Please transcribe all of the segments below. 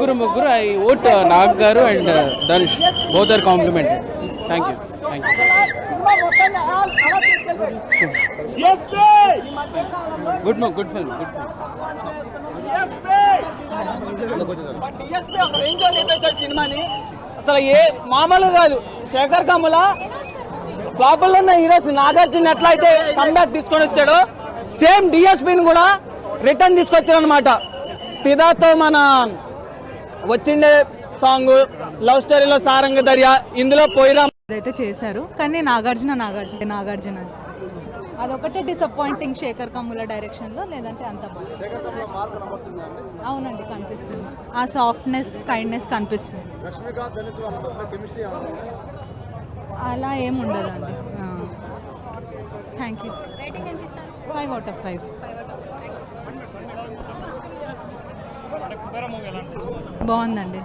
ముగ్గురు ముగ్గురు I vote Nag గారు and Dhanush. Both are compliment thank you thank you good good film good సినిమాని. అసలు ఏ మామూలు కాదు. శేఖర్ కమ్ముల ఫ్లాపుల్లో ఉన్న హీరోస్ నాగార్జున ఎట్లయితే కంబ్యాక్ తీసుకొని వచ్చాడో సేమ్ డిఎస్పీని కూడా రిటర్న్ తీసుకొచ్చాడు అనమాట ఫిదాతో మన వచ్చిండే సాంగ్ లవ్ స్టోరీలో సారంగ దర్యా ఇందులో పోయిరా అయితే చేశారు. కానీ నాగార్జున నాగార్జున నాగార్జున. అదొకటే డిసప్పాయింటింగ్ శేఖర్ కమ్ముల డైరెక్షన్లో లేదంటే అంత బాగుంది అవునండి కనిపిస్తుంది. ఆ సాఫ్ట్నెస్ కైండ్నెస్ కనిపిస్తుంది. అలా ఏం ఉండదండి. Thank you five out of five బాగుందండి?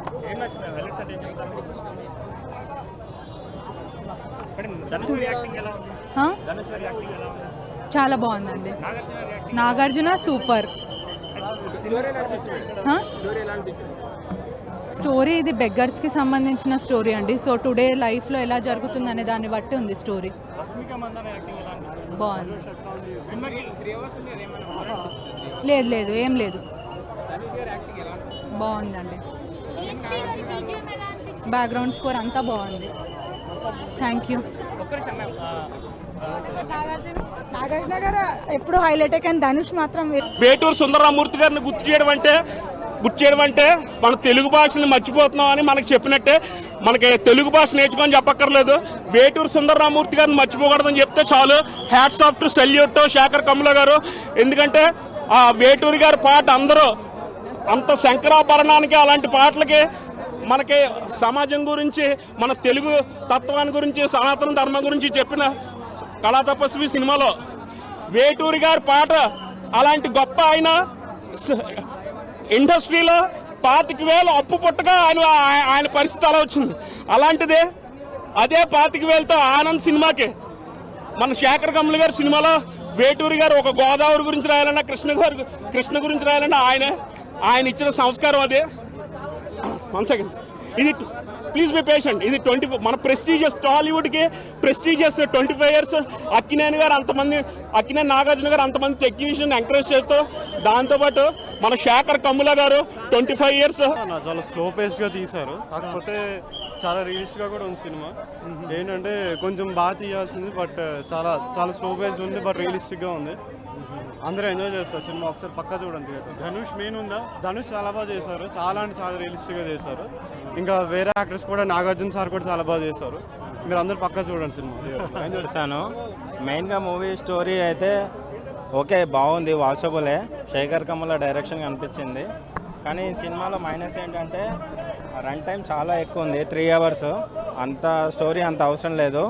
చాలా బాగుందండి. నాగార్జున సూపర్? స్టోరీ ఇది బెగ్గర్స్కి సంబంధించిన స్టోరీ అండి. సో టుడే లైఫ్లో ఎలా జరుగుతుంది అనే దాన్ని బట్టి ఉంది స్టోరీ. బాగుంది. లేదు లేదు ఏం లేదు. బాగుందండి. బ్యాక్గ్రౌండ్ స్కోర్ అంతా బాగుంది. Thank you Nagarjuna? గారు ఎప్పుడు హైలైట్ కానీ ధనుష్ మాత్రం. వేటూరు సుందరరామూర్తి గారిని గుర్తు చేయడం అంటే గుర్తు చేయడం అంటే మన తెలుగు భాషని మర్చిపోతున్నాం అని మనకి చెప్పినట్టే మనకి తెలుగు భాష నేర్చుకొని చెప్పక్కర్లేదు. వేటూరు సుందరరామూర్తి గారిని మర్చిపోకూడదని చెప్తే చాలు. Hats off to salute Shekhar Kamala గారు. ఎందుకంటే ఆ వేటూరి గారి పాట అందరూ అంత శంకరాభరణానికి అలాంటి పాటలకి మనకి సమాజం గురించి మన తెలుగు తత్వాన్ని గురించి సనాతన ధర్మం గురించి చెప్పిన కళా తపస్వి సినిమాలో వేటూరి గారి పాట అలాంటి గొప్ప ఆయన ఇండస్ట్రీలో పాతిక వేలు అప్పు పుట్టగా ఆయన ఆయన పరిస్థితి అలా వచ్చింది. అలాంటిదే అదే పాతిక వేలతో ఆనంద్ సినిమాకి మన శేఖర్ కమ్ముల గారి సినిమాలో వేటూరి గారు ఒక గోదావరి గురించి రాయాలన్నా కృష్ణ గారు కృష్ణ గురించి రాయాలన్నా ఆయన ఆయన ఇచ్చిన సంస్కారం అదే. వన్ సెకండ్ ఇది ప్లీజ్ బి పేషెంట్ ఇది ట్వంటీ మన prestigious టాలీవుడ్కి prestigious twenty five years Akkineni గారు అంతమంది అక్కినేని నాగార్జున గారు అంతమంది టెక్నీషియన్ ఎంకరేజ్ చేస్తూ దాంతోపాటు మన శేఖర్ కమ్ముల గారు ట్వంటీ ఫైవ్ ఇయర్స్ చాలా స్లో పేస్డ్గా తీశారు. కాకపోతే చాలా రియలిస్టిక్గా కూడా ఉంది సినిమా. ఏంటంటే కొంచెం బాగా తీయాల్సింది బట్ చాలా చాలా స్లో పేస్డ్ ఉంది బట్ రియలిస్టిక్గా ఉంది. అందరూ ఎంజాయ్ చేస్తారు సినిమా ఒకసారి పక్కా చూడండి ధనుష్ మెయిన్ ఉందా? ధనుష్ చాలా బాగా చేశారు. చాలా అంటే చాలా రియలిస్టిక్గా చేశారు. ఇంకా వేరే యాక్టర్స్ కూడా నాగార్జున సార్ కూడా చాలా బాగా చేశారు. మీరు అందరు పక్కా చూడండి సినిమా. ఎంజాయ్ చూసాను మెయిన్గా మూవీ స్టోరీ అయితే ఓకే బాగుంది వాచబులే శేఖర్ కమల డైరెక్షన్ అనిపించింది కానీ సినిమాలో మైనస్ ఏంటంటే రన్ టైం చాలా ఎక్కువ ఉంది త్రీ అవర్స్ అంత స్టోరీ అంత అవసరం లేదు.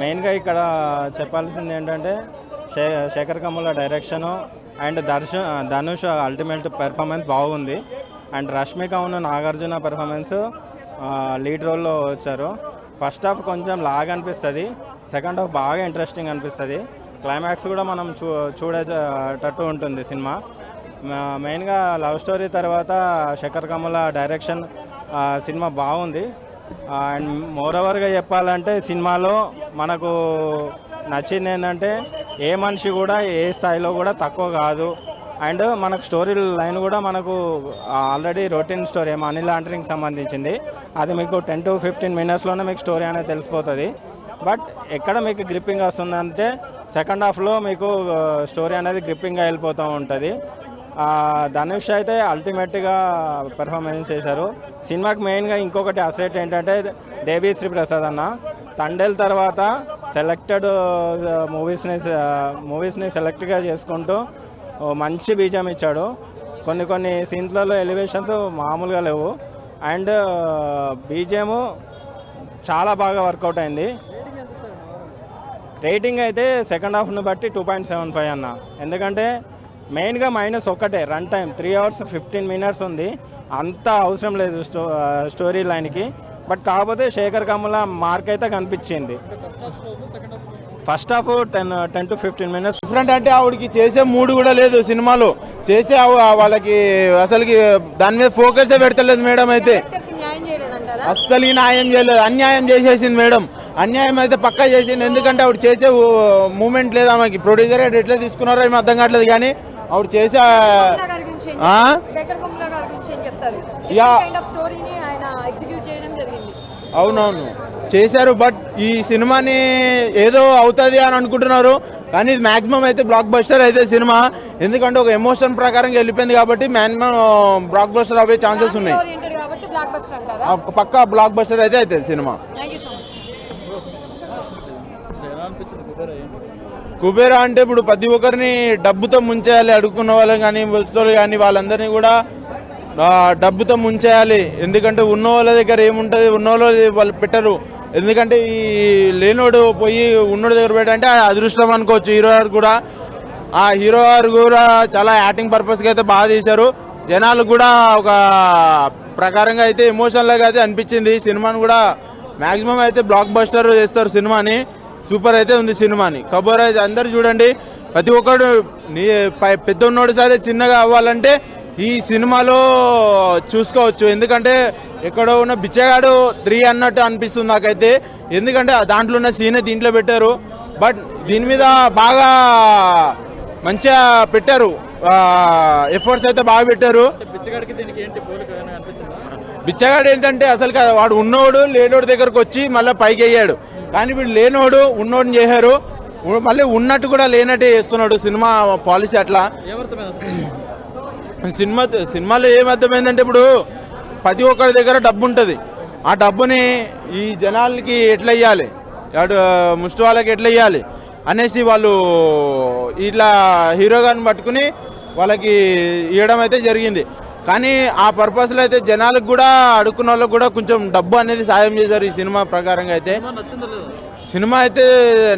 మెయిన్గా ఇక్కడ చెప్పాల్సింది ఏంటంటే శే శేఖర్ కమ్ముల డైరెక్షను అండ్ దర్శ ధనుష్ అల్టిమేట్ పెర్ఫార్మెన్స్ బాగుంది. అండ్ రష్మిక ఉన్న నాగార్జున పెర్ఫార్మెన్స్ లీడ్ రోల్లో వచ్చారు. ఫస్ట్ హాఫ్ కొంచెం లాగ్ అనిపిస్తుంది. సెకండ్ హాఫ్ బాగా ఇంట్రెస్టింగ్ అనిపిస్తుంది. క్లైమాక్స్ కూడా మనం చూ చూడేటట్టు ఉంటుంది సినిమా. మెయిన్గా లవ్ స్టోరీ తర్వాత శేఖర్ కమల డైరెక్షన్ సినిమా బాగుంది. అండ్ మోరవర్గా చెప్పాలంటే సినిమాలో మనకు నచ్చింది ఏంటంటే ఏ మనిషి కూడా ఏ స్థాయిలో కూడా తక్కువ కాదు. అండ్ మనకు స్టోరీ లైన్ కూడా మనకు already routine story money laundering సంబంధించింది. అది మీకు టెన్ టు ఫిఫ్టీన్ మినిట్స్లోనే మీకు స్టోరీ అనేది తెలిసిపోతుంది. బట్ ఎక్కడ మీకు గ్రిప్పింగ్ వస్తుందంటే సెకండ్ హాఫ్లో మీకు స్టోరీ అనేది గ్రిప్పింగ్గా వెళ్ళిపోతూ ఉంటుంది. ధనుష్ అయితే అల్టిమేట్గా పెర్ఫార్మెన్స్ చేశారు. సినిమాకి మెయిన్గా ఇంకొకటి అసెట్ ఏంటంటే దేవి శ్రీప్రసాద్ అన్న. తండేల్ తర్వాత సెలెక్టెడ్ మూవీస్ని మూవీస్ని సెలెక్ట్గా చేసుకుంటూ మంచి బీజం ఇచ్చాడు. కొన్ని కొన్ని సీన్స్లలో ఎలివేషన్స్ మామూలుగా లేవు. అండ్ బీజేము చాలా బాగా వర్కౌట్ అయింది. రేటింగ్ అయితే సెకండ్ హాఫ్ను బట్టి టూ పాయింట్ సెవెన్ ఫైవ్ అన్న. ఎందుకంటే మెయిన్గా మైనస్ ఒక్కటే run time three hours fifteen minutes ఉంది. అంత అవసరం లేదు స్టో స్టోరీ లైన్కి బట్ కాకపోతే శేఖర్ కమల మార్క్ అయితే కనిపించింది. First half ten ten to fifteen minutes different అంటే ఆవిడకి చేసే మూడు కూడా లేదు సినిమాలో. చేసే వాళ్ళకి అసలుకి దాని మీద ఫోకస్ పెడతలేదు మేడం అయితే. అస్సలు న్యాయం చేయలేదు. అన్యాయం చేసేసింది మేడం. అన్యాయం అయితే పక్కా చేసింది. ఎందుకంటే ఆవిడ చేసే మూమెంట్ లేదు ఆమెకి. ప్రొడ్యూసర్ ఎట్లా తీసుకున్నారో ఏమి అర్థం కావట్లేదు కానీ ఆవిడ చేసే ఆ? అవునవును. చేశారు బట్ ఈ సినిమాని ఏదో అవుతుంది అని అనుకుంటున్నారు. కానీ ఇది మాక్సిమం అయితే బ్లాక్ బస్టర్ అయితే సినిమా. ఎందుకంటే ఒక ఎమోషన్ ప్రకారం వెళ్ళిపోయింది కాబట్టి మాక్సిమం బ్లాక్ బస్టర్ అవే ఛాన్సెస్ ఉన్నాయి. పక్కా బ్లాక్ బస్టర్ అయితే అవుతుంది సినిమా. కుబేరా అంటే ఇప్పుడు ప్రతి ఒక్కరిని డబ్బుతో ముంచేయాలి అడుక్కున్న వాళ్ళని కానీ వస్తువులు కానీ వాళ్ళందరినీ కూడా డబ్బుతో ముంచేయాలి. ఎందుకంటే ఉన్న వాళ్ళ దగ్గర ఏముంటుంది? ఉన్న వాళ్ళు వాళ్ళు పెట్టరు. ఎందుకంటే ఈ లేనోడు పోయి ఉన్నోడి దగ్గర పెట్టంటే ఆ అదృష్టం అనుకోవచ్చు. హీరో గారు కూడా. ఆ హీరో గారు కూడా చాలా యాక్టింగ్ పర్పస్కి అయితే బాగా తీశారు జనాలు కూడా ఒక ప్రకారంగా అయితే ఎమోషనల్గా అయితే అనిపించింది. సినిమాని కూడా మ్యాక్సిమం అయితే బ్లాక్ బస్టర్ చేస్తారు సినిమాని. సూపర్ అయితే ఉంది సినిమాని. కబోర్ అయితే అందరు చూడండి. ప్రతి ఒక్కడు నీ పై- పెద్ద ఉన్నోడు సరే చిన్నగా అవ్వాలంటే ఈ సినిమాలో చూసుకోవచ్చు. ఎందుకంటే ఎక్కడో ఉన్న బిచ్చగాడు త్రీ అన్నట్టు అనిపిస్తుంది నాకైతే. ఎందుకంటే దాంట్లో ఉన్న సీనే దీంట్లో పెట్టారు. బట్ దీని మీద బాగా మంచిగా పెట్టారు. ఎఫర్ట్స్ అయితే బాగా పెట్టారు. బిచ్చగాడు ఏంటంటే అసలు కాదు, వాడు ఉన్నోడు లేనోడు దగ్గరకు వచ్చి మళ్ళీ పైకి అయ్యాడు. కానీ వీడు లేనోడు ఉన్నోడిని చేశారు. మళ్ళీ ఉన్నట్టు కూడా లేనట్టే చేస్తున్నాడు సినిమా పాలసీ అట్లా. సినిమా సినిమాలో ఏం అర్థమైందంటే ఇప్పుడు ప్రతి ఒక్కరి దగ్గర డబ్బు ఉంటుంది ఆ డబ్బుని ఈ జనాలకి ఎట్లా ఇవ్వాలి అటు ముష్టి వాళ్ళకి ఎట్లా ఇవ్వాలి అనేసి వాళ్ళు ఇట్లా హీరోగాని పట్టుకుని వాళ్ళకి ఇవ్వడం అయితే జరిగింది. కానీ ఆ పర్పస్లో అయితే జనాలకు కూడా అడుక్కున్న వాళ్ళకి కూడా కొంచెం డబ్బు అనేది సాయం చేశారు ఈ సినిమా ప్రకారంగా అయితే. సినిమా అయితే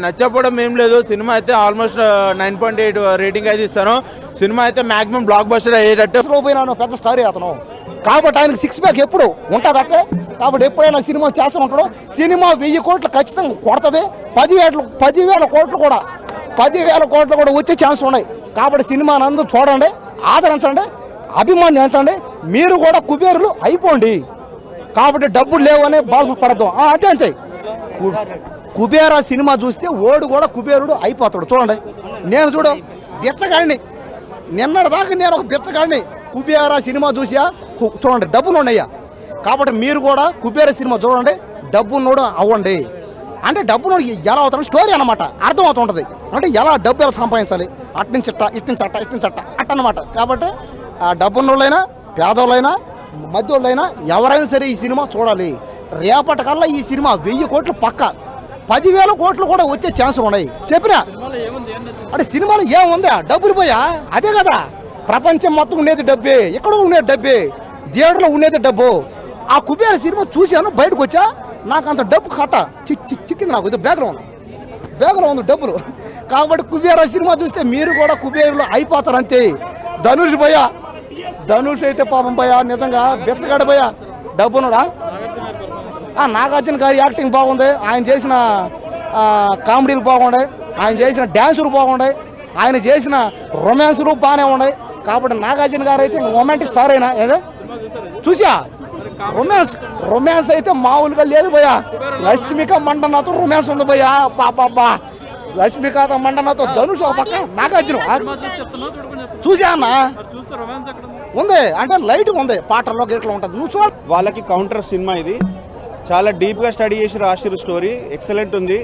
నచ్చకపోవడం ఏం లేదు. సినిమా అయితే almost nine point eight rating అయితే ఇస్తాను. సినిమా అయితే మాక్సిమం బ్లాక్ బస్టర్ అయ్యేటట్టు. పోయినాను పెద్ద స్టారీ అతను. కాబట్టి ఆయనకి సిక్స్ ప్యాక్ ఎప్పుడు ఉంటుంది అట్టే కాబట్టి ఎప్పుడైనా సినిమా చేస్తూ ఉంటాడు. సినిమా వెయ్యి కోట్లు ఖచ్చితంగా కొడుతుంది. పదివేల పదివేల కోట్లు కూడా పదివేల కోట్లు కూడా వచ్చే ఛాన్స్ ఉన్నాయి. కాబట్టి సినిమా అందరూ చూడండి ఆదరించండి. అభిమానించండి మీరు కూడా కుబేరులు అయిపోండి. కాబట్టి డబ్బులు లేవనే బాధపడద్దు ఆ, అంతే అంతే. కు- కుబేరా సినిమా చూస్తే ఓడు కూడా కుబేరుడు అయిపోతాడు. చూడండి. నేను చూడు బిచ్చగాడిని. నిన్నటిదాకా నేను ఒక బిచ్చగాడిని కుబేరా సినిమా చూసా చూడండి డబ్బులు ఉన్నాయా? కాబట్టి మీరు కూడా కుబేర సినిమా చూడండి. డబ్బున్నోడు అవ్వండి. అంటే డబ్బును ఎలా అవుతాడు? స్టోరీ అనమాట అర్థం అవుతుంటది. అంటే ఎలా డబ్బు ఎలా సంపాదించాలి? అట్నుంచి ఇట్ట ఇట్నుంచి అట్ట ఇట్నుంచి అట్ట అట్ట అనమాట కాబట్టి డబ్బున్నోళ్ళైనా పేదోళ్ళైనా మధ్యోళ్ళైనా ఎవరైనా సరే ఈ సినిమా చూడాలి. రేపటికల్లా ఈ సినిమా వెయ్యి కోట్లు పక్క. పదివేల కోట్లు కూడా వచ్చే ఛాన్స్ ఉన్నాయి. చెప్పినా? అంటే సినిమాలో ఏముందా? డబ్బులు పోయా? అదే కదా. ప్రపంచం మొత్తం ఉండేది డబ్బే. ఎక్కడ ఉండేది డబ్బే. థియేటర్లో ఉండేది డబ్బు. ఆ కుబేర సినిమా చూశాను బయటకు వచ్చా నాకు అంత డబ్బు కట్ట. చి చి చిక్కింది నాకు. ఇది బ్యాగ్లో ఉంది బ్యాగ్లో ఉంది డబ్బులు. కాబట్టి కుబేర సినిమా చూస్తే మీరు కూడా కుబేరులో అయిపోతారు అంతే. ధనుష్ భయ ధనుష్ అయితే పాపం భయ నిజంగా బెచ్చగాడు భయ డబ్బునుడా ఆ నాగార్జున గారి యాక్టింగ్ బాగుంది. ఆయన చేసిన కామెడీలు బాగున్నాయి ఆయన చేసిన డ్యాన్సులు బాగున్నాయి ఆయన చేసిన రొమాన్సులు బాగానే ఉన్నాయి. కాబట్టి నాగార్జున గారు అయితే రొమాంటిక్ స్టార్ అయినా ఏదో? చూసా రొమాన్స్ రొమాన్స్ అయితే మామూలుగా లేదు భయ్యా. రష్మిక మండనతో రొమాన్స్ ఉంది భయ్యా. పాపా రష్మికతో మండనతో ధనుష్ ఒక పక్క నాగార్జున. చూసా అన్న? ఉంది. అంటే లైట్ ఉంది. పాటల్లో గేట్లో ఉంటుంది. నువ్వు చూడ వాళ్ళకి కౌంటర్ సినిమా ఇది. చాలా డీప్గా స్టడీ చేసి రాసిరు స్టోరీ ఎక్సలెంట్ ఉంది.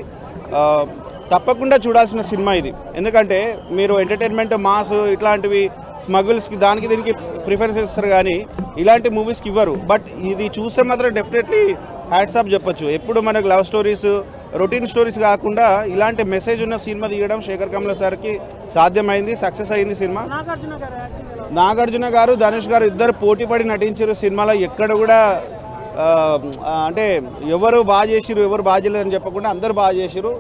తప్పకుండా చూడాల్సిన సినిమా ఇది. ఎందుకంటే మీరు ఎంటర్టైన్మెంట్ మాస్ ఇట్లాంటివి స్మగుల్స్కి దానికి దీనికి ప్రిఫరెన్స్ ఇస్తారు కానీ ఇలాంటి మూవీస్కి ఇవ్వరు. బట్ ఇది చూస్తే మాత్రం డెఫినెట్లీ హ్యాట్సాప్ చెప్పొచ్చు. ఎప్పుడు మనకు లవ్ స్టోరీస్ రొటీన్ స్టోరీస్ కాకుండా ఇలాంటి మెసేజ్ ఉన్న సినిమా తీయడం శేఖర్ కమల సార్కి సాధ్యమైంది సక్సెస్ అయింది సినిమా. నాగార్జున గారు ధనుష్ గారు ఇద్దరు పోటీ పడి నటించారు సినిమాలో. ఎక్కడ కూడా అంటే ఎవరు బాగా చేసిరు ఎవరు బాగా అని చెప్పకుండా అందరు బాగా చేసిరు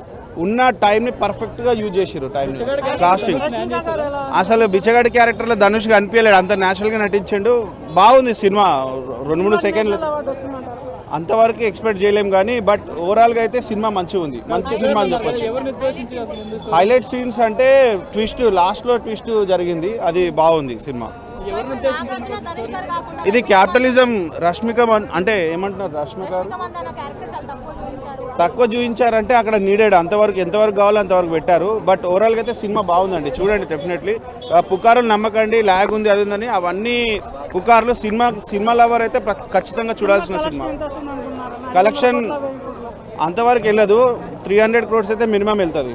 ఉన్న టైంని పర్ఫెక్ట్గా యూజ్ చేసిరు టైంని. కాస్టింగ్ అసలు బిచ్చగాడి క్యారెక్టర్లో ధనుష్గా అనిపించలేడు అంత న్యాచురల్గా నటించాడు. బాగుంది సినిమా. రెండు మూడు సెకండ్లు. అంతవరకు ఎక్స్పెక్ట్ చేయలేం కానీ బట్ ఓవరాల్గా అయితే సినిమా మంచిగా ఉంది. మంచి సినిమా అని చెప్పొచ్చు. హైలైట్ సీన్స్ అంటే ట్విస్ట్ లాస్ట్లో ట్విస్ట్ జరిగింది. అది బాగుంది సినిమా. ఇది క్యాపిటలిజం రష్మిక అంటే ఏమంటున్నారు రష్మిక? గారు తక్కువ చూపించారంటే అక్కడ నీడెడ్ అంతవరకు ఎంతవరకు కావాలో అంతవరకు పెట్టారు. బట్ ఓవరాల్గా అయితే సినిమా బాగుందండి. చూడండి డెఫినెట్లీ పుకారులు నమ్మకండి ల్యాగ్ ఉంది అది ఉందని అవన్నీ పుకార్లు సినిమా సినిమా లవర్ అయితే ఖచ్చితంగా చూడాల్సిన సినిమా కలెక్షన్ అంతవరకు వెళ్ళదు. త్రీ హండ్రెడ్ క్రోడ్స్ అయితే మినిమం వెళ్తుంది.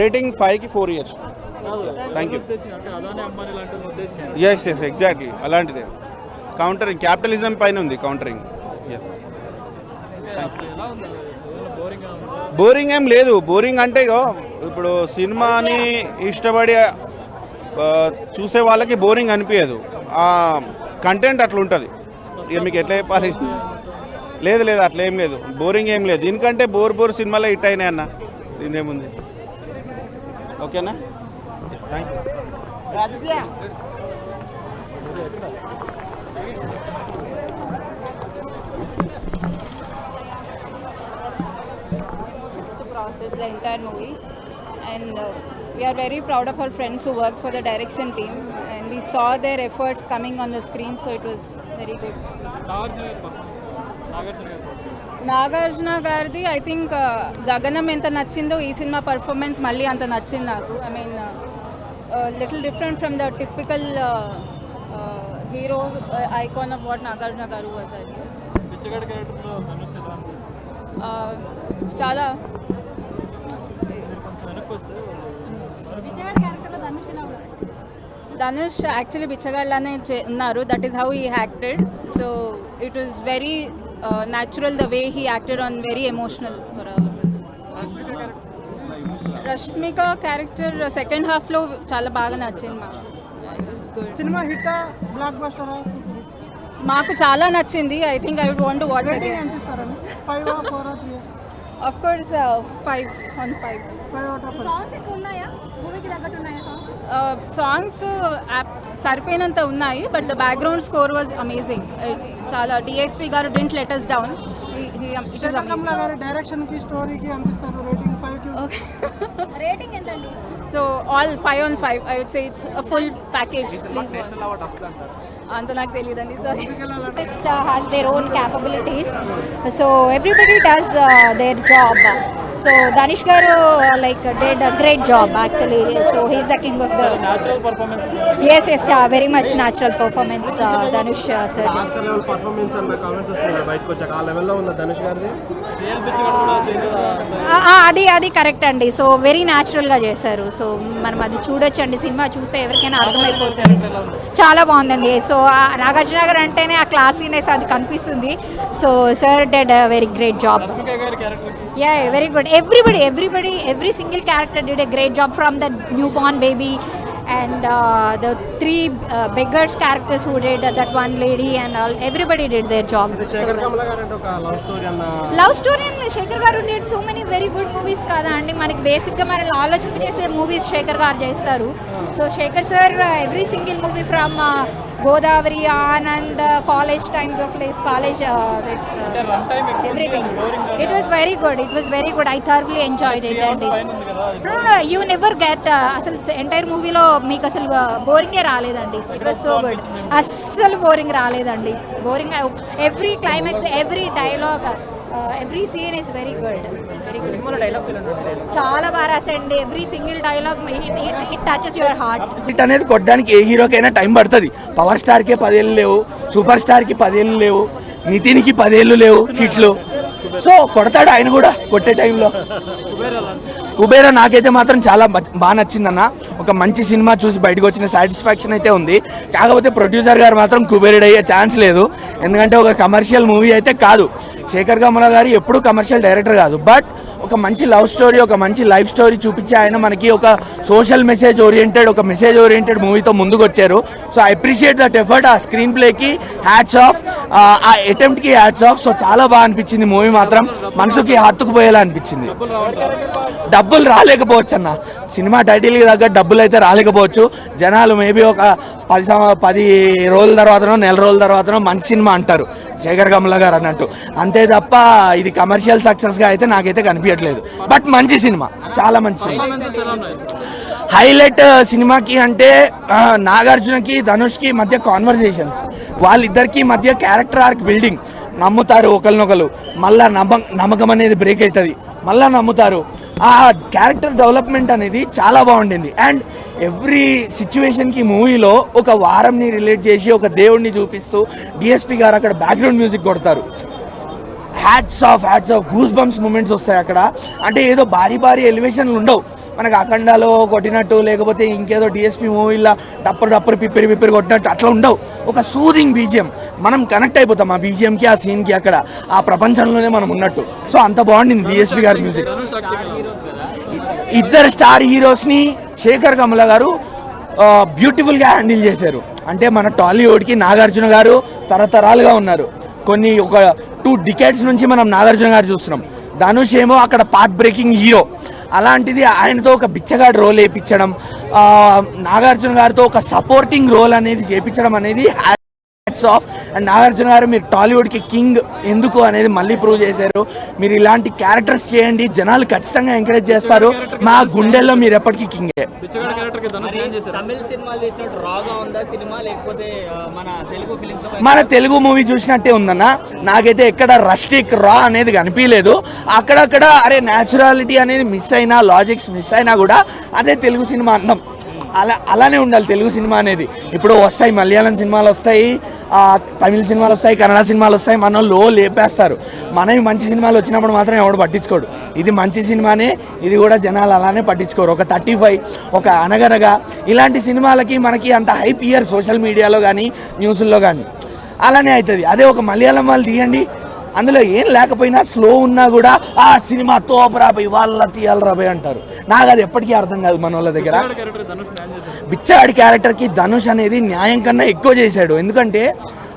రేటింగ్ ఫైవ్కి four years thank you yes yes exactly అలాంటిదే. కౌంటరింగ్ క్యాపిటలిజం పైన ఉంది కౌంటరింగ్ బోరింగ్ ఏం లేదు. బోరింగ్ అంటే ఇప్పుడు సినిమాని ఇష్టపడి చూసే వాళ్ళకి బోరింగ్ అనిపించదు ఆ కంటెంట్ అట్లా ఉంటుంది. ఇక మీకు ఎట్లా చెప్పాలి? లేదు లేదు అట్లా ఏం లేదు. బోరింగ్ ఏం లేదు. దీనికంటే బోర్ బోర్ సినిమాలో హిట్ అయినాయి అన్న. దీనిదేముంది ఓకేనా thank you to process the entire movie. And uh, we are very proud of our friends who worked for the direction team. And we saw their efforts coming on the screen, so it was very good. Nagarjuna గారిది I think గగనం ఎంత నచ్చిందో ఈ cinema performance మళ్ళీ అంత నచ్చింది నాకు I mean little different from the typical hero icon of what Nagarjuna గారు వాజ్ అది బిచ్చగాడి క్యారెక్టర్లో ధనుష్ ఎలా ఉంది? చాలా. ధనుష్ యాక్చువల్లీ బిచ్చగాళ్ళనే ఉన్నారు? That is how he acted so it was very natural the way he acted on very emotional for character Rashmika character second హాఫ్లో చాలా బాగా నచ్చింది మాకు. గుడ్ సినిమా హిట్ బ్లాక్ బస్టర్ మాకు చాలా నచ్చింది. I think I would want watch again of course five on five songs సరిపోయినంత ఉన్నాయి but the background score was amazing చాలా డిఎస్పీ గారు didn't let us down it is Kamala గారి డైరెక్షన్కి స్టోరీకి ఎంత ఇస్తారు రేటింగ్ ఫైవ్ కి రేటింగ్ ఏంటండి so all five on five I would say it's full package please అంత నాకు తెలియదండి sorry uh, has their own capabilities. So everybody does uh, their job. So Danish Garu uh, like did a great job actually. So he's the king of the. Natural performance uh. Uh, uh, Dhanush ఆ, అది అది correct అండి so very న్యాచురల్గా చేశారు so మనం అది చూడొచ్చండి cinema చూస్తే ఎవరికైనా అర్థమైపోతుంది చాలా బాగుందండి సో నాగార్జున గారు అంటేనే ఆ క్లాసీనెస్ అది కనిపిస్తుంది. So sir did very great job yeah very good everybody everybody every single character did a great job from the newborn baby and the three beggars characters who did that one lady and all everybody did their job Shekhar Kammula garu అంటే ఒక love story అన్న love story and Shekhar garu did so many very good movies కదా అండి. మనకి బేసిక్గా మన ఆలోచన చేసే మూవీస్ శేఖర్ గారు చేస్తారు. So Shekhar sir every single movie from Godavari Anand college times of life college everything it was very good it was very good I thoroughly enjoyed it అండి you never get అసలు entire మూవీలో మీకు అసలు బోరింగే రాలేదండి. It was so good అస్సలు boring రాలేదండి. Boring every climax every dialogue every scene is very good very good చాలా బాగా రాసండి every single dialogue it touches your heart hit అనేది కొట్టడానికి ఏ హీరోకైనా టైం పడుతుంది. పవర్ స్టార్కే పదేళ్ళు లేవు సూపర్ స్టార్కి పదేళ్ళు లేవు నితిన్కి పదేళ్ళు లేవు హిట్లు. సో కొడతాడు ఆయన కూడా కొట్టే టైంలో కుబేరా నాకైతే మాత్రం చాలా బాగా నచ్చిందన్న. ఒక మంచి సినిమా చూసి బయటకు వచ్చిన సాటిస్ఫాక్షన్ అయితే ఉంది. కాకపోతే ప్రొడ్యూసర్ గారు మాత్రం కుబేరుడు అయ్యే ఛాన్స్ లేదు. ఎందుకంటే ఒక కమర్షియల్ మూవీ అయితే కాదు. శేఖర్ కమల గారు ఎప్పుడూ కమర్షియల్ డైరెక్టర్ కాదు. బట్ ఒక మంచి లవ్ స్టోరీ ఒక మంచి లైఫ్ స్టోరీ చూపించి ఆయన మనకి ఒక సోషల్ మెసేజ్ ఓరియంటెడ్ ఒక మెసేజ్ ఓరియంటెడ్ మూవీతో ముందుకు వచ్చారు so I appreciate that effort ఆ స్క్రీన్ ప్లేకి హ్యాట్స్ ఆఫ్ ఆ అటెంప్ట్కి హ్యాట్స్ ఆఫ్ సో చాలా బాగా అనిపించింది మూవీ మాత్రం. మనసుకి హత్తుకుపోయేలా అనిపించింది. డబ్బులు రాలేకపోవచ్చు అన్న. సినిమా టైటిల్కి తగ్గ డబ్బులు అయితే రాలేకపోవచ్చు. జనాలు మేబీ ఒక పది సం- పది రోజుల తర్వాతనో నెల రోజుల తర్వాతనో మంచి సినిమా అంటారు. శేఖర్ కమల గారు అన్నట్టు. అంతే తప్ప ఇది కమర్షియల్ సక్సెస్గా అయితే నాకైతే కనిపించట్లేదు. బట్ మంచి సినిమా. చాలా మంచి సినిమా. హైలైట్ uh, సినిమాకి అంటే నాగార్జునకి ధనుష్కి మధ్య కాన్వర్జేషన్స్ వాళ్ళిద్దరికి మధ్య క్యారెక్టర్ ఆర్క్ బిల్డింగ్ నమ్ముతారు ఒకరినొకరు. మళ్ళా నమ్మ నమ్మకం అనేది బ్రేక్ అవుతుంది మళ్ళా నమ్ముతారు. ఆ క్యారెక్టర్ డెవలప్మెంట్ అనేది చాలా బాగుండింది. అండ్ ఎవ్రీ సిచ్యువేషన్కి మూవీలో ఒక వారంని రిలేట్ చేసి ఒక దేవుడిని చూపిస్తూ డిఎస్పి గారు అక్కడ బ్యాక్గ్రౌండ్ మ్యూజిక్ కొడతారు. Hats off hats off goose bumps moments వస్తాయి అక్కడ. అంటే ఏదో భారీ భారీ ఎలివేషన్లు ఉండవు. మనకు అఖండాలో కొట్టినట్టు లేకపోతే ఇంకేదో డిఎస్పి మూవీలో డప్పరు డప్పరు పిప్పిరి పిప్పిరి కొట్టినట్టు అట్లా ఉండవు. ఒక సూదింగ్ బీజిఎం మనం కనెక్ట్ అయిపోతాం ఆ బీజిఎంకి ఆ సీన్కి అక్కడ. ఆ ప్రపంచంలోనే మనం ఉన్నట్టు. సో అంత బాగుండింది డిఎస్పి గారి మ్యూజిక్ ఇద్దరు స్టార్ హీరోస్ని శేఖర్ కమల గారు బ్యూటిఫుల్గా హ్యాండిల్ చేశారు. అంటే మన టాలీవుడ్కి నాగార్జున గారు తరతరాలుగా ఉన్నారు. కొన్ని ఒక టూ డికేట్స్ నుంచి మనం నాగార్జున గారు చూస్తున్నాం. ధనుష్ ఏమో అక్కడ పాత్ బ్రేకింగ్ హీరో అలాంటిది ఆయనతో ఒక బిచ్చగాడు రోల్ వేయించడం నాగార్జున గారితో ఒక సపోర్టింగ్ రోల్ అనేది చేపించడం అనేది హ్యాట్స్ ఆఫ్ అండ్ నాగార్జున గారు మీరు టాలీవుడ్కి కింగ్ ఎందుకు అనేది మళ్ళీ ప్రూవ్ చేశారు. మీరు ఇలాంటి క్యారెక్టర్స్ చేయండి. జనాలు ఖచ్చితంగా ఎంకరేజ్ చేస్తారు. మా గుండెల్లో మీరు ఎప్పటికీ కింగే మన తెలుగు ఫిలిమ్స్ మన తెలుగు మూవీ చూసినట్టే ఉందన్న. నాకైతే ఎక్కడ రస్టిక్ రా అనేది కనిపించలేదు. అక్కడక్కడ అరే న్యాచురాలిటీ అనేది మిస్ అయినా లాజిక్స్ మిస్ అయినా కూడా అదే తెలుగు సినిమా అందం అలా అలానే ఉండాలి తెలుగు సినిమా అనేది. ఇప్పుడు వస్తాయి మలయాళం సినిమాలు వస్తాయి తమిళ సినిమాలు వస్తాయి కన్నడ సినిమాలు వస్తాయి మన లో లేపేస్తారు. మనవి మంచి సినిమాలు వచ్చినప్పుడు మాత్రం ఎవడు పట్టించుకోడు. ఇది మంచి సినిమానే ఇది కూడా జనాలు అలానే పట్టించుకోరు. ఒక థర్టీ ఫైవ్ ఒక అనగనగా ఇలాంటి సినిమాలకి మనకి అంత హైప్ ఇయర్ సోషల్ మీడియాలో కానీ న్యూస్లో కానీ అలానే అవుతుంది అదే ఒక మలయాళం వాళ్ళు తీయండి అందులో ఏం లేకపోయినా స్లో ఉన్నా కూడా ఆ సినిమా తోపరాబోయ్ వాళ్ళ తీయాలరాబోయ్ అంటారు. నాకు అది ఎప్పటికీ అర్థం కాదు మన వాళ్ళ దగ్గర బిచ్చాడి క్యారెక్టర్కి ధనుష్ అనేది న్యాయం కన్నా ఎక్కువ చేశాడు. ఎందుకంటే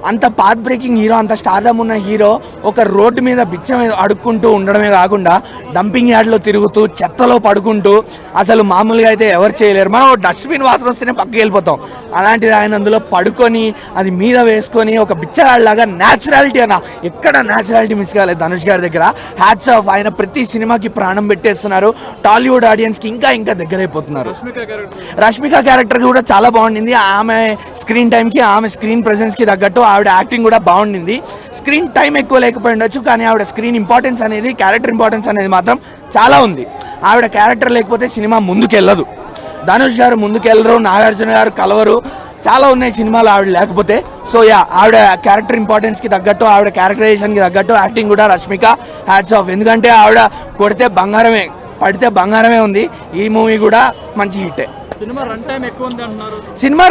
అంత పాత్ బ్రేకింగ్ హీరో అంత స్టార్డమ్ ఉన్న హీరో ఒక రోడ్డు మీద బిచ్చం మీద అడుక్కుంటూ ఉండడమే కాకుండా డంపింగ్ యార్డ్లో తిరుగుతూ చెత్తలో పడుకుంటూ అసలు మామూలుగా అయితే ఎవరు చేయలేరు. మనం డస్ట్బిన్ వాసన వస్తేనే పక్కకి వెళ్ళిపోతాం. అలాంటిది ఆయన అందులో పడుకొని అది మీద వేసుకొని ఒక బిచ్చగాడిలాగా న్యాచురాలిటీ అన్న ఎక్కడ న్యాచురాలిటీ మిస్ కాలేదు ధనుష్ గారి దగ్గర. హ్యాట్స్ ఆఫ్ ఆయన ప్రతి సినిమాకి ప్రాణం పెట్టేస్తున్నారు. టాలీవుడ్ ఆడియన్స్కి ఇంకా ఇంకా దగ్గరైపోతున్నారు. రష్మిక క్యారెక్టర్ రష్మిక క్యారెక్టర్ కూడా చాలా బాగుండింది. ఆమె స్క్రీన్ టైంకి ఆమె స్క్రీన్ ప్రెసెన్స్కి తగ్గట్టు ఆవిడ యాక్టింగ్ కూడా బాగుండింది. స్క్రీన్ టైం ఎక్కువ లేకపోయి ఉండొచ్చు కానీ ఆవిడ స్క్రీన్ ఇంపార్టెన్స్ అనేది క్యారెక్టర్ ఇంపార్టెన్స్ అనేది మాత్రం చాలా ఉంది. ఆవిడ క్యారెక్టర్ లేకపోతే సినిమా ముందుకెళ్ళదు. ధనుష్ గారు ముందుకెళ్ళరు నాగార్జున గారు కలవరు చాలా ఉన్నాయి సినిమాలు ఆవిడ లేకపోతే. సో యా ఆవిడ క్యారెక్టర్ ఇంపార్టెన్స్కి తగ్గట్టు ఆవిడ క్యారెక్టరైజేషన్కి తగ్గట్టు యాక్టింగ్ కూడా రష్మిక హ్యాట్స్ ఆఫ్. ఎందుకంటే ఆవిడ కొడితే బంగారమే పడితే బంగారమే ఉంది. ఈ మూవీ కూడా మంచి హిట్టే సినిమా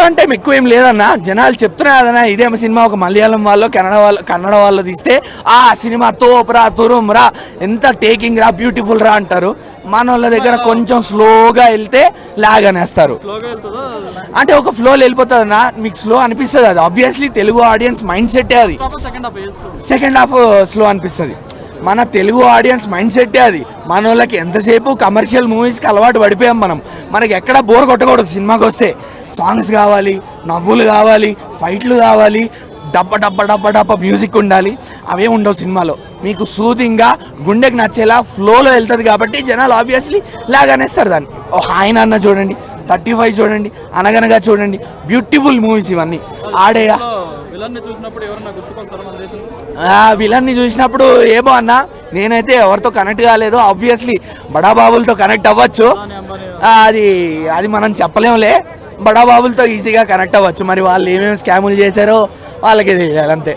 రన్ టైం ఎక్కువ ఏం లేదన్న. జనాలు చెప్తున్నారు కదన్నా ఇదేమో సినిమా ఒక మలయాళం వాళ్ళు కన్నడ వాళ్ళు కన్నడ వాళ్ళు తీస్తే ఆ సినిమా తోపురా తురుమురా ఎంత టేకింగ్ రా బ్యూటిఫుల్ రా అంటారు. మన వాళ్ళ దగ్గర కొంచెం స్లోగా వెళ్తే లాగ్ అనేస్తారు. అంటే ఒక ఫ్లో వెళ్ళిపోతుంది అన్న మీకు స్లో అనిపిస్తుంది అది. ఆబ్వియస్లీ తెలుగు ఆడియన్స్ మైండ్ సెట్టే అది. సెకండ్ హాఫ్ స్లో అనిపిస్తుంది. మన తెలుగు ఆడియన్స్ మైండ్ సెట్టే అది. మన వాళ్ళకి ఎంతసేపు కమర్షియల్ మూవీస్కి అలవాటు పడిపోయాం మనం. మనకి ఎక్కడ బోర్ కొట్టకూడదు సినిమాకి వస్తే. సాంగ్స్ కావాలి నవ్వులు కావాలి ఫైట్లు కావాలి డబ్బ డబ్బ డబ్బ డబ్బ మ్యూజిక్ ఉండాలి. అవే ఉండవు సినిమాలో. మీకు సూదింగ్గా గుండెకి నచ్చేలా ఫ్లోలో వెళ్తుంది కాబట్టి జనాలు ఆబ్వియస్లీ లాగనేస్తారు దాన్ని. ఓ ఆయన అన్న చూడండి థర్టీ ఫైవ్ చూడండి అనగనగా చూడండి. బ్యూటిఫుల్ మూవీస్ ఇవన్నీ. ఆడేయా విలన్ని చూసినప్పుడు విలన్ని ఏమో అన్న నేనైతే ఎవరితో కనెక్ట్ కాలేదు. ఆబ్వియస్లీ బడాబాబులతో కనెక్ట్ అవ్వచ్చు. అది అది మనం చెప్పలేములే. బడాబాబులతో ఈజీగా కనెక్ట్ అవ్వచ్చు. మరి వాళ్ళు ఏమేమి స్కాములు చేశారో వాళ్ళకి తెలియాలి అంతే.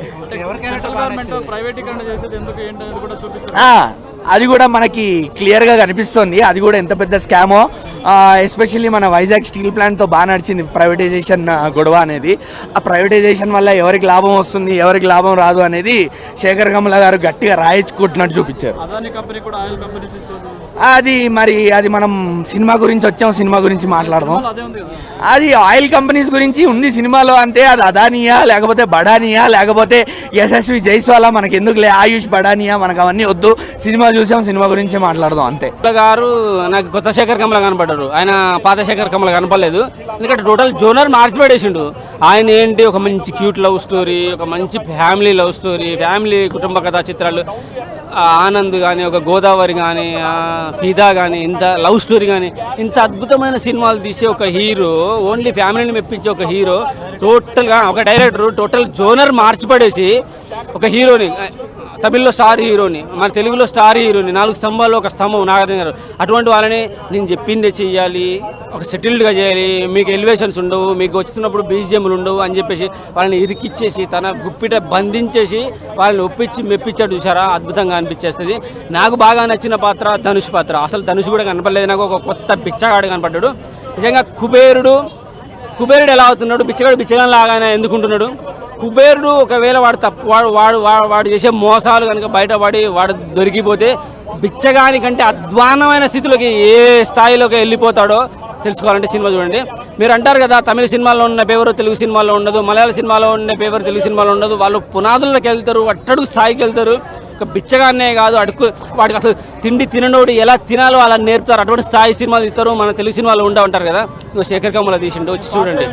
అది కూడా మనకి క్లియర్గా కనిపిస్తుంది. అది కూడా ఎంత పెద్ద స్కామో ఎస్పెషల్లీ మన వైజాగ్ స్టీల్ ప్లాంట్తో బాగా నడిచింది ప్రైవేటైజేషన్ గొడవ అనేది. ఆ ప్రైవేటైజేషన్ వల్ల ఎవరికి లాభం వస్తుంది ఎవరికి లాభం రాదు అనేది శేఖర్ కమల గారు గట్టిగా రాయించుకుంటున్నట్టు చూపించారు. అది మరి అది మనం సినిమా గురించి వచ్చాం సినిమా గురించి మాట్లాడదాం. అది ఆయిల్ కంపెనీస్ గురించి ఉంది సినిమాలో అంతే అది అదానియా లేకపోతే బడానియా లేకపోతే యశస్వి జైస్వాలా మనకి ఎందుకులే ఆయుష్ బడానియా మనకు అవన్నీ వద్దు. సినిమా చూసాం సినిమా గురించి మాట్లాడదాం అంతే. గారు నాకు కొత్త శేఖర్ కమల కనపడ్డారు ఆయన పాత శేఖర్ కమల కనపడలేదు. ఎందుకంటే టోటల్ జోనర్ మార్చి పడేసిండు. ఆయన ఏంటి? ఒక మంచి క్యూట్ లవ్ స్టోరీ ఒక మంచి ఫ్యామిలీ లవ్ స్టోరీ ఫ్యామిలీ కుటుంబ కథా చిత్రాలు. ఆనంద్ కానీ ఒక గోదావరి కానీ ఫిదా కానీ ఇంత లవ్ స్టోరీ కానీ ఇంత అద్భుతమైన సినిమాలు తీసే ఒక హీరో ఓన్లీ ఫ్యామిలీని మెప్పించే ఒక హీరో టోటల్గా ఒక డైరెక్టర్ టోటల్ జోనర్ మార్చిపడేసి ఒక హీరోని తమిళ్ళో స్టార్ హీరోని మన తెలుగులో స్టార్ హీరోని నాలుగు స్తంభాల్లో ఒక స్తంభం నాగార్జున గారు. అటువంటి వాళ్ళని నేను చెప్పిందే చెయ్యాలి. ఒక సెటిల్డ్గా చేయాలి. మీకు ఎలివేషన్స్ ఉండవు మీకు వస్తున్నప్పుడు బీజిఎంలు ఉండవు అని చెప్పేసి వాళ్ళని ఇరికిచ్చేసి తన గుప్పిట బంధించేసి వాళ్ళని ఒప్పించి మెప్పించాడు చూసారా? అద్భుతంగా అనిపించేస్తుంది. నాకు బాగా నచ్చిన పాత్ర ధనుష్ పాత్ర. అసలు ధనుష్ కూడా కనపడలేదు. నాకు ఒక కొత్త బిచ్చగాడు కనపడ్డాడు. నిజంగా కుబేరుడు కుబేరుడు ఎలా అవుతున్నాడు? బిచ్చగాడు బిచ్చగాడు లాగానే ఎందుకుంటున్నాడు? కుబేరుడు ఒకవేళ వాడు తప్పు వాడు వాడు వాడు వాడు చేసే మోసాలు కనుక బయటపడి వాడు దొరికిపోతే బిచ్చగాని కంటే అధ్వానమైన స్థితిలోకి ఏ స్థాయిలోకి వెళ్ళిపోతాడో తెలుసుకోవాలంటే సినిమా చూడండి. మీరు అంటారు కదా తమిళ సినిమాలో ఉన్న పేపర్ తెలుగు సినిమాలో ఉండదు మలయాళ సినిమాలో ఉన్న పేపర్ తెలుగు సినిమాలో ఉండదు వాళ్ళు పునాదుల్లోకి వెళ్తారు అట్టడుగు స్థాయికి వెళ్తారు. ఒక బిచ్చగానే కాదు అడుగు వాడికి అసలు తిండి తిననోడు ఎలా తినాలో అలా నేర్పుతారు. అటువంటి స్థాయి సినిమాలు ఇస్తారు మన తెలుగు సినిమాలో ఉండా ఉంటారు కదా. ఇంకో శేఖర్ కమ్మల తీసిండు వచ్చి చూడండి.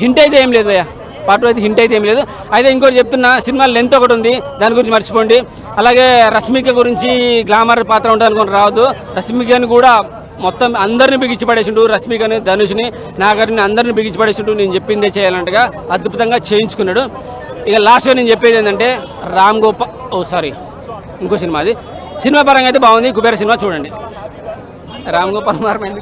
హింట్ అయితే ఏం లేదు భయ్యా. పాటు అయితే హింట్ అయితే ఏం లేదు. అయితే ఇంకోటి చెప్తున్నా సినిమా లెంత్ ఒకటి ఉంది దాని గురించి మర్చిపోండి. అలాగే రష్మిక గురించి గ్లామర్ పాత్ర ఉంటుంది అనుకోండి రావద్దు. రష్మికని కూడా మొత్తం అందరిని బిగించి పడేసిండు రష్మికని ధనుష్ని నాగరిని అందరిని బిగించి పడేసిండు నేను చెప్పిందే చేయాలంటగా అద్భుతంగా చేయించుకున్నాడు. ఇక లాస్ట్గా నేను చెప్పేది ఏంటంటే రామ్ గోపాల్ ఓ సారీ ఇంకో సినిమా అది. సినిమా పరంగా అయితే బాగుంది కుబేర సినిమా చూడండి. రామ్ గోపాల్ వర్మ